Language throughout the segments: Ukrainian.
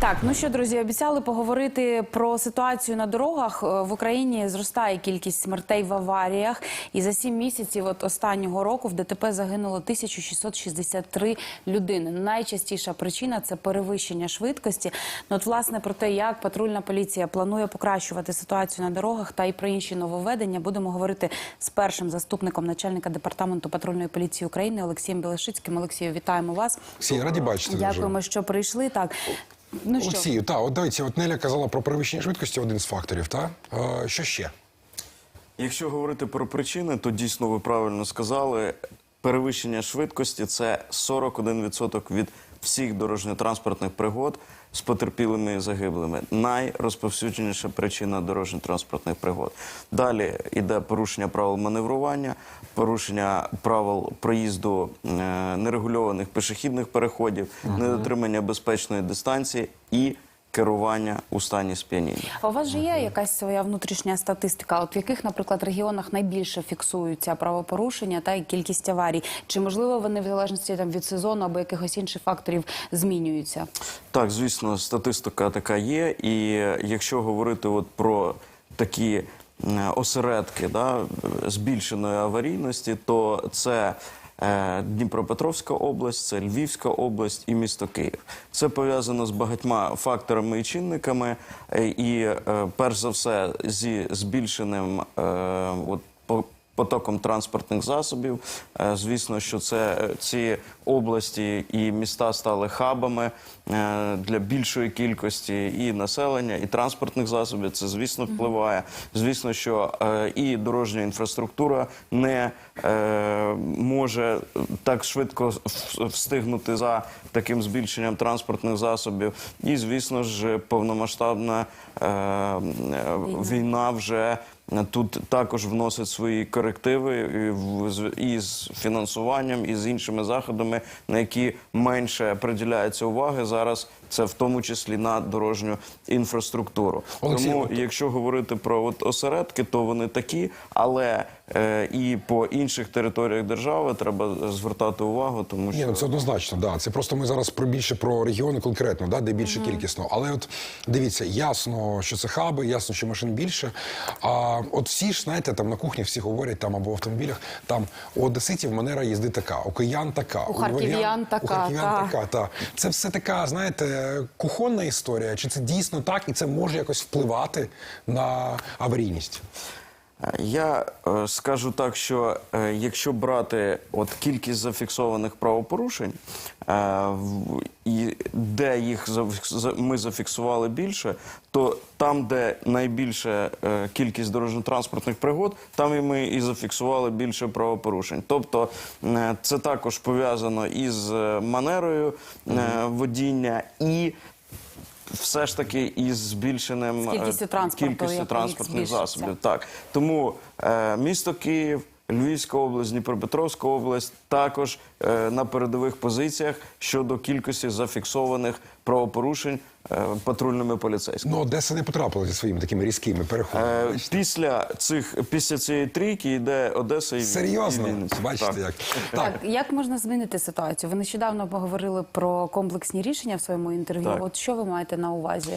Так, ну що, друзі, обіцяли поговорити про ситуацію на дорогах. Е, В Україні зростає кількість смертей в аваріях. І за сім місяців от останнього року в ДТП загинуло 1663 людини. Найчастіша причина це перевищення швидкості. Ну, от, власне, про те, як патрульна поліція планує покращувати ситуацію на дорогах та й про інші нововведення, будемо говорити з першим заступником начальника департаменту патрульної поліції України Олексієм Білошицьким. Олексію, вітаємо вас. Всі раді бачити. Дякуємо, що прийшли. Так. Ну що, Олексію, та, от дивіться, от Неля казала про перевищення швидкості, один з факторів, та? Е, що ще? Якщо говорити про причини, то дійсно ви правильно сказали. Перевищення швидкості це 41% від всіх дорожньо-транспортних пригод з потерпілими і загиблими. Найрозповсюдженіша причина дорожньо-транспортних пригод. Далі йде порушення правил маневрування, порушення правил проїзду е, нерегульованих пішохідних переходів, недотримання безпечної дистанції і керування у стані сп'яніння. А у вас же є якась своя внутрішня статистика? От в яких, наприклад, регіонах найбільше фіксуються правопорушення та кількість аварій? Чи можливо вони в залежності там від сезону або якихось інших факторів змінюються? Так, звісно, статистика така є. І якщо говорити от про такі осередки да, збільшеної аварійності, то це Дніпропетровська область, це Львівська область і місто Київ. Це пов'язано з багатьма факторами і чинниками, е, і е, перш за все зі збільшеним е, от, потоком транспортних засобів. Е, Звісно, що це е, ці області і міста стали хабами е, для більшої кількості і населення, і транспортних засобів. Це звісно впливає. Звісно, що і дорожня інфраструктура не може так швидко встигнути за таким збільшенням транспортних засобів. І звісно ж, повномасштабна війна вже. Тут також вносить свої корективи і, з фінансуванням, і з іншими заходами, на які менше приділяється уваги зараз. Це в тому числі на дорожню інфраструктуру. Олексій, Тому, от- якщо говорити про от осередки, то вони такі, але е, і по інших територіях держави треба звертати увагу, тому що Ні, ну це однозначно, да. Це просто ми зараз про більше про регіони конкретно, да, де більше кількісно. Але от дивіться, ясно, що це хаби, ясно, що машин більше. А от всі ж, знаєте, там на кухні всі говорять там або в автомобілях, там у одеситів манера їзди така, у киян така, У харків'ян така, у харків'ян та. така. Та це все така, знаєте, кухонна історія. Чи це дійсно так, і це може якось впливати на аварійність? Я е, скажу так, що е, якщо брати от кількість зафіксованих правопорушень, е, в- і де їх за- ми зафіксували більше, то там, де найбільша е, кількість дорожньо-транспортних пригод, там і ми і зафіксували більше правопорушень. Тобто е, це також пов'язано із манерою е, водіння і все ж таки із збільшеним З кількістю е, транспорту, кількістю як транспортних збільшиться. засобів. Так тому е, місто Київ, Львівська область, Дніпропетровська область також на передових позиціях щодо кількості зафіксованих правопорушень е, патрульними поліцейськими. Ну, Одеса не потрапила зі своїми такими різкими переходами. Е, після цих після цієї трійки йде Одеса і і Серйозно, Вінниця. бачите, Так. як Так. як можна змінити ситуацію? Ви нещодавно поговорили про комплексні рішення в своєму інтерв'ю. Так. От що ви маєте на увазі?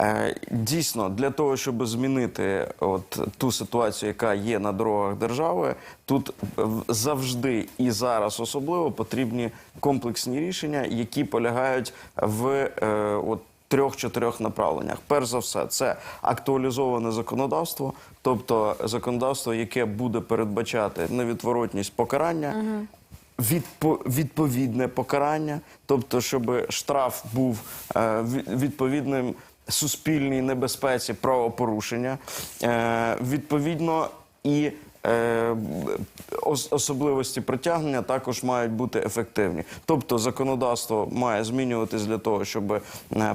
Е, Дійсно, для того, щоб змінити от ту ситуацію, яка є на дорогах держави, тут е, завжди і зараз особливо потрібні комплексні рішення, які полягають в е, от трьох-чотирьох направленнях. Перш за все, це актуалізоване законодавство, тобто законодавство, яке буде передбачати невідворотність покарання. Відпо- відповідне покарання, тобто, щоб штраф був е, відповідним суспільній небезпеці правопорушення, е, відповідно і особливості притягнення також мають бути ефективні. Тобто законодавство має змінюватись для того, щоб е,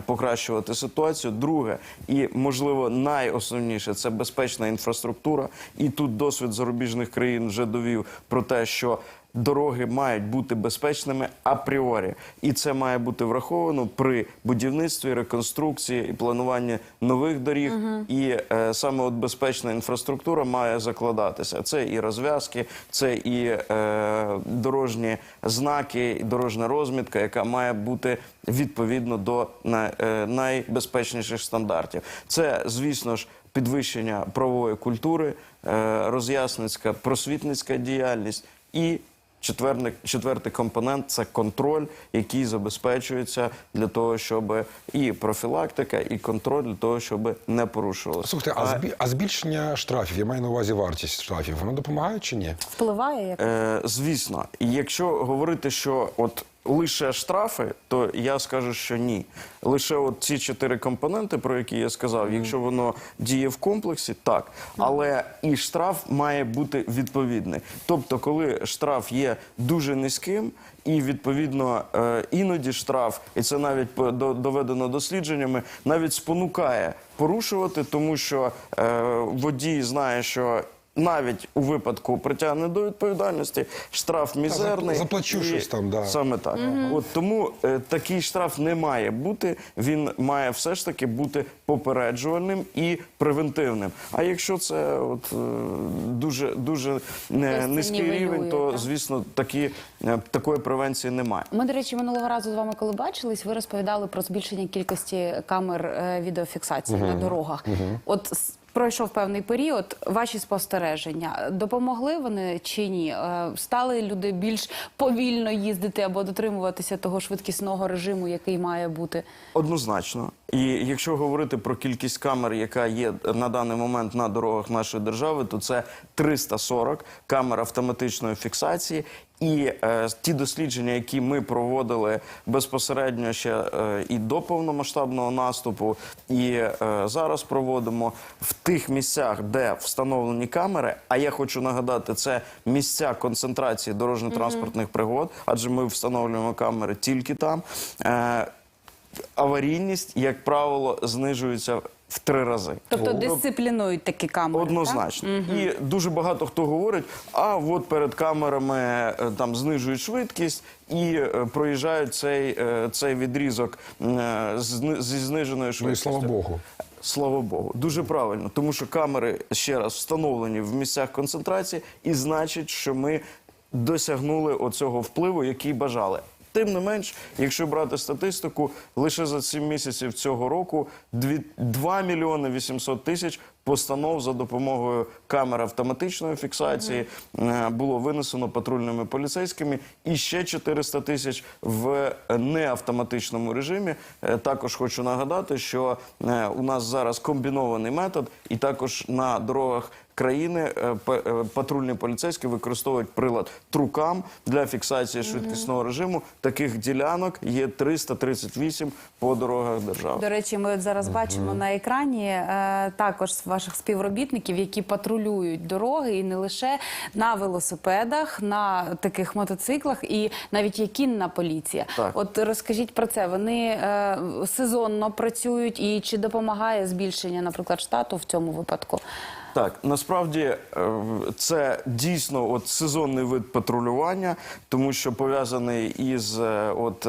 покращувати ситуацію. Друге, і можливо найосновніше це безпечна інфраструктура. І тут досвід зарубіжних країн вже довів про те, що Дороги мають бути безпечними апріорі, і це має бути враховано при будівництві, реконструкції і плануванні нових доріг. І е, саме от безпечна інфраструктура має закладатися. Це і розв'язки, це і е, дорожні знаки, і дорожня розмітка, яка має бути відповідно до на- е, найбезпечніших стандартів. Це, звісно ж, підвищення правової культури, е, роз'ясницька, просвітницька діяльність і. Четвертий, четвертий компонент це контроль, який забезпечується для того, щоб і профілактика, і контроль для того, щоб не порушувалося. Слухайте, а, збі- а збільшення штрафів, я маю на увазі вартість штрафів, воно допомагає чи ні? Впливає як Е, звісно, і якщо говорити, що от лише штрафи, то я скажу, що ні. Лише от ці чотири компоненти, про які я сказав, якщо воно діє в комплексі, так. Але і штраф має бути відповідний. Тобто, коли штраф є дуже низьким. І відповідно е, іноді штраф, і це навіть до- доведено дослідженнями, навіть спонукає порушувати, тому що е, водій знає, що навіть у випадку притягнення до відповідальності штраф мізерний. заплачу І щось там, да. Саме так. От тому е, такий штраф не має бути. Він має все ж таки бути попереджувальним і превентивним. А якщо це от е, дуже дуже е, низький нівелює, рівень, то так? звісно такі е, такої превенції немає. Ми, до речі, минулого разу з вами, коли бачились, ви розповідали про збільшення кількості камер е, відеофіксації на дорогах. От пройшов певний період. Ваші спостереження допомогли вони чи ні? Е, Стали люди більш повільно їздити або дотримуватися того швидкісного режиму, який має бути? Однозначно. І якщо говорити про кількість камер, яка є на даний момент на дорогах нашої держави, то це 340 камер автоматичної фіксації. І е, ті дослідження, які ми проводили безпосередньо ще е, і до повномасштабного наступу, і е, зараз проводимо в тих місцях, де встановлені камери. А я хочу нагадати, це місця концентрації дорожньо-транспортних пригод, адже ми встановлюємо камери тільки там. Е, аварійність, як правило, знижується в три рази. Тобто дисциплінують такі камери? Однозначно. І дуже багато хто говорить, а от перед камерами е, там знижують швидкість і е, проїжджають цей, е, цей відрізок зі зниженою Ну і швидкістю. слава Богу. Слава Богу, дуже правильно, тому що камери ще раз встановлені в місцях концентрації, і значить, що ми досягнули оцього впливу, який бажали. Тим не менш, якщо брати статистику, лише за 7 місяців цього року дві- 2 мільйони 800 тисяч постанов за допомогою камер автоматичної фіксації е, було винесено патрульними поліцейськими, і ще 400 тисяч в неавтоматичному режимі. Е, Також хочу нагадати, що е, у нас зараз комбінований метод, і також на дорогах. Країни е, е, патрульні поліцейські використовують прилад трукам для фіксації швидкісного режиму. Таких ділянок є 338 по дорогах держави. До речі, ми от зараз бачимо на екрані е, також ваших співробітників, які патрулюють дороги, і не лише на велосипедах, на таких мотоциклах, і навіть є кінна поліція. Так. От розкажіть про це. Вони е, сезонно працюють, і чи допомагає збільшення, наприклад, штату в цьому випадку? Так, насправді е, це дійсно от сезонний вид патрулювання, тому що пов'язаний із е, от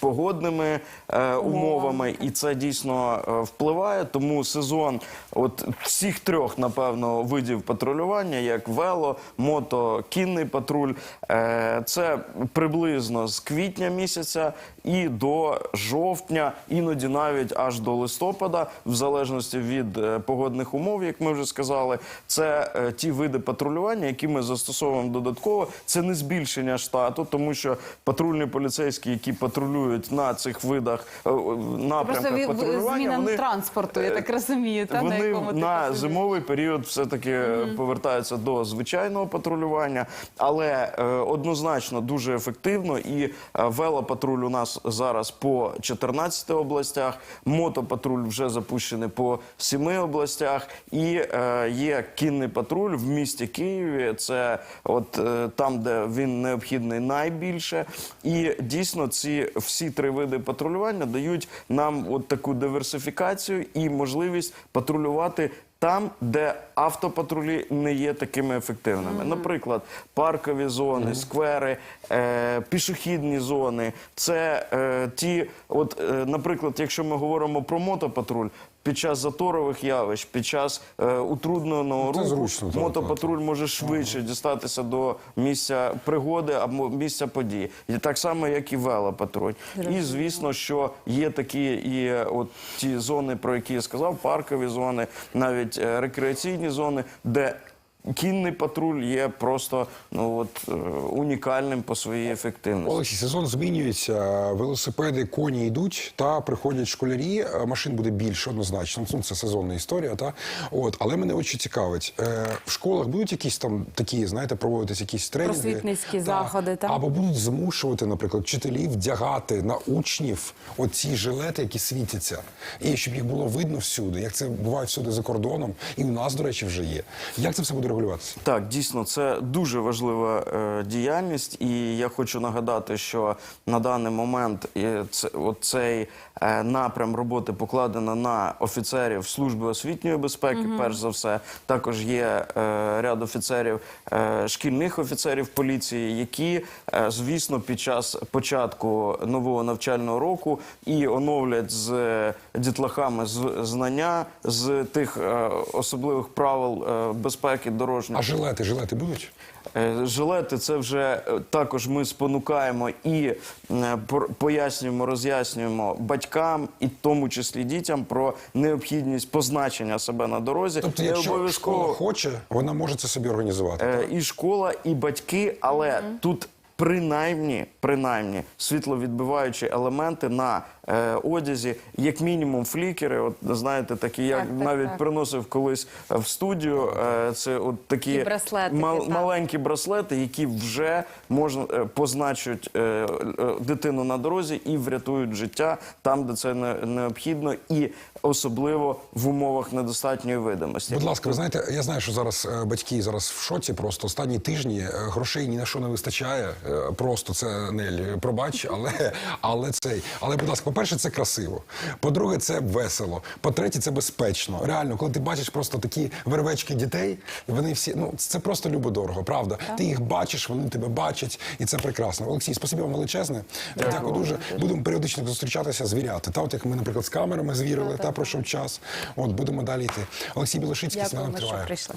погодними е, умовами, і це дійсно е, впливає. Тому сезон, от всіх трьох, напевно, видів патрулювання, як вело, мото, кінний патруль, е, це приблизно з квітня місяця і до жовтня, іноді навіть аж до листопада, в залежності від е, погодних умов, як ми вже сказали, це е, ті види патрулювання, які ми застосовуємо додатково. Це не збільшення штату, тому що патрульні поліцейські, які патрулюють на цих видах е, е, Просто напрямках патрулювання, зміна вони транспорту, я так розумію. Та, на вони якому на зимовий період все-таки повертаються до звичайного патрулювання, але е, однозначно дуже ефективно. І е, велопатруль у нас зараз по 14 областях, мотопатруль вже запущений по 7 областях, і е, є кінний патруль в місті Києві. Це от е, там, де він необхідний найбільше. І дійсно ці всі три види патрулювання дають нам от таку диверсифікацію і можливість патрулювати там, де автопатрулі не є такими ефективними. Наприклад, паркові зони, сквери, е, пішохідні зони. Це е, ті, от, е, наприклад, якщо ми говоримо про мотопатруль. Під час заторових явищ, під час е, утрудненого Ну, руху, зручно, так, мотопатруль може швидше дістатися до місця пригоди або місця події. І так само, як і велопатруль. І звісно, що є такі і е, от ті зони, про які я сказав, паркові зони, навіть е, рекреаційні зони, де кінний патруль є просто ну от е, унікальним по своїй ефективності. Олексій, сезон змінюється, велосипеди, коні йдуть, та приходять школярі, е, машин буде більше однозначно. Ну, це сезонна історія, та от, але мене очі цікавить. Е, в школах будуть якісь там такі, знаєте, проводитись якісь тренінги Просвітницькі Та. заходи, та. або будуть змушувати, наприклад, вчителів вдягати на учнів оці жилети, які світяться, і щоб їх було видно всюди, як це буває всюди за кордоном, і у нас, до речі, вже є. Як це все буде регулюватися? Так, дійсно, це дуже важлива е, діяльність, і я хочу нагадати, що на даний момент е, це, цей е, напрям роботи покладено на офіцерів служби освітньої безпеки. Перш за все, також є е, ряд офіцерів, е, шкільних офіцерів поліції, які, е, звісно, під час початку нового навчального року і оновлять з е, дітлахами з знання з тих е, особливих правил е, безпеки дорожнього. А жилети, жилети будуть? Е, Жилети це вже е, також ми спонукаємо і е, пояснюємо, роз'яснюємо батькам, і в тому числі дітям про необхідність позначення себе на дорозі. Тобто, якщо школа хоче, вона може це собі організувати. Е, і школа, і батьки, але тут. Принаймні, принаймні, світловідбиваючі елементи на е, одязі, як мінімум, флікери. От знаєте, такі я Так, так, навіть так. приносив колись е, в студію. Е, це от такі І браслетики, мал- так. маленькі браслети, які вже можна е, позначать е, е, дитину на дорозі і врятують життя там, де це не- необхідно, і особливо в умовах недостатньої видимості. Будь ласка, ви знаєте, я знаю, що зараз е, батьки зараз в шоці. Просто останні тижні е, грошей ні на що не вистачає. Просто це Нель, пробач, але але цей. Але, будь ласка, по-перше, це красиво. По-друге, це весело. По-третє, це безпечно. Реально, коли ти бачиш просто такі вервечки дітей, вони всі ну це просто любо-дорого, правда. Ти їх бачиш, вони тебе бачать, і це прекрасно. Олексій, спасибі вам величезне. Дякую, дуже. Будемо періодично зустрічатися, звіряти. Та, от як ми, наприклад, з камерами звірили, та пройшов час. От будемо далі йти. Олексій Білошицький, сніданок що триває. прийшли.